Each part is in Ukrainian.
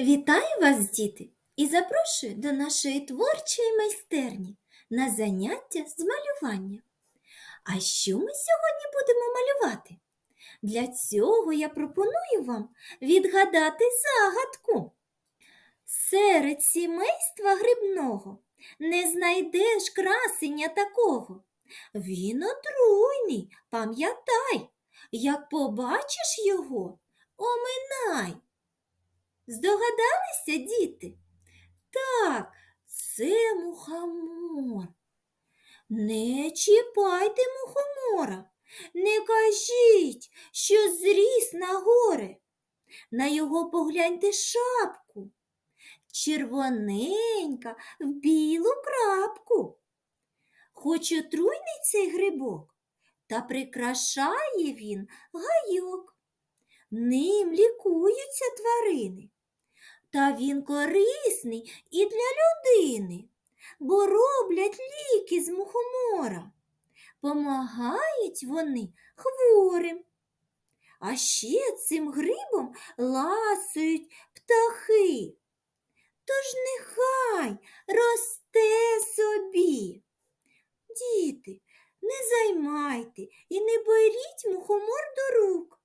Вітаю вас, діти, і запрошую до нашої творчої майстерні на заняття з малювання. А що ми сьогодні будемо малювати? Для цього я пропоную вам відгадати загадку. Серед сімейства грибного не знайдеш красення такого. Він отруйний, пам'ятай, як побачиш його, оминай. Здогадалися, діти? Так, це мухомор. Не чіпайте мухомора, не кажіть, що зріс на горе. На його погляньте шапку, червоненька в білу крапку. Хоч отруйний цей грибок, та прикрашає він гайок. Ним лікуються тварини. Та він корисний і для людини, бо роблять ліки з мухомора. Помагають вони хворим. А ще цим грибом ласують птахи. Тож нехай росте собі. Діти, не займайте і не беріть мухомор до рук.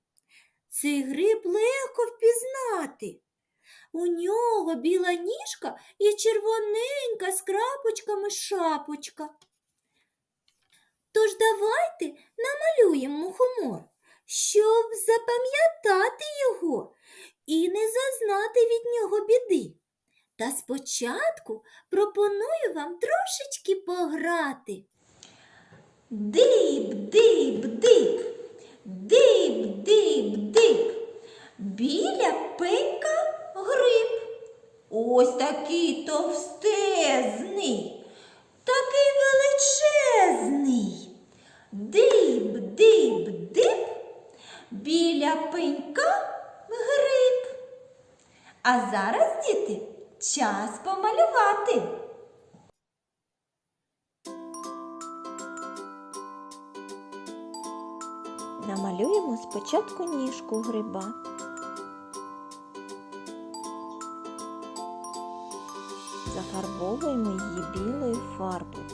Цей гриб легко впізнати. У нього біла ніжка і червоненька з крапочками шапочка. Тож давайте намалюємо мухомор, щоб запам'ятати його і не зазнати від нього біди. Та спочатку пропоную вам трошечки пограти. Дип, дип, дип, дип, дип, дип. Біля гриб. Ось такий товстезний, такий величезний. Дип, дип, дип. Біля пенька гриб. А зараз, діти, час помалювати. Намалюємо спочатку ніжку гриба. Зафарбовуємо її білою фарбою.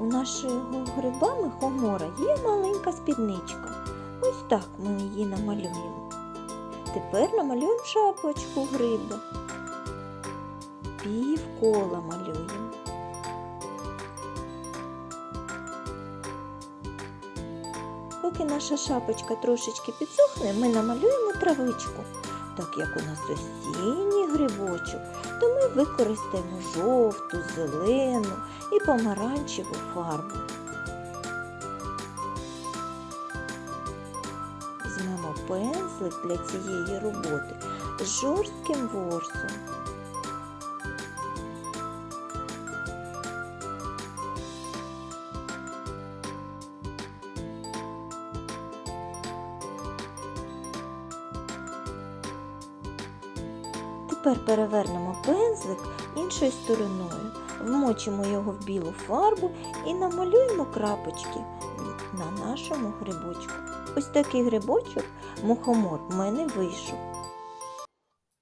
У нашого гриба михомора є маленька спідничка. Ось так ми її намалюємо. Тепер намалюємо шапочку гриба. Півкола малюємо. Поки наша шапочка трошечки підсохне, ми намалюємо травичку. Так як у нас осінній грибочок, то ми використаємо жовту, зелену і помаранчеву фарбу. Візьмемо пензлик для цієї роботи з жорстким ворсом. Тепер перевернемо пензлик іншою стороною, вмочимо його в білу фарбу і намалюємо крапочки на нашому грибочку. Ось такий грибочок мухомор в мене вийшов.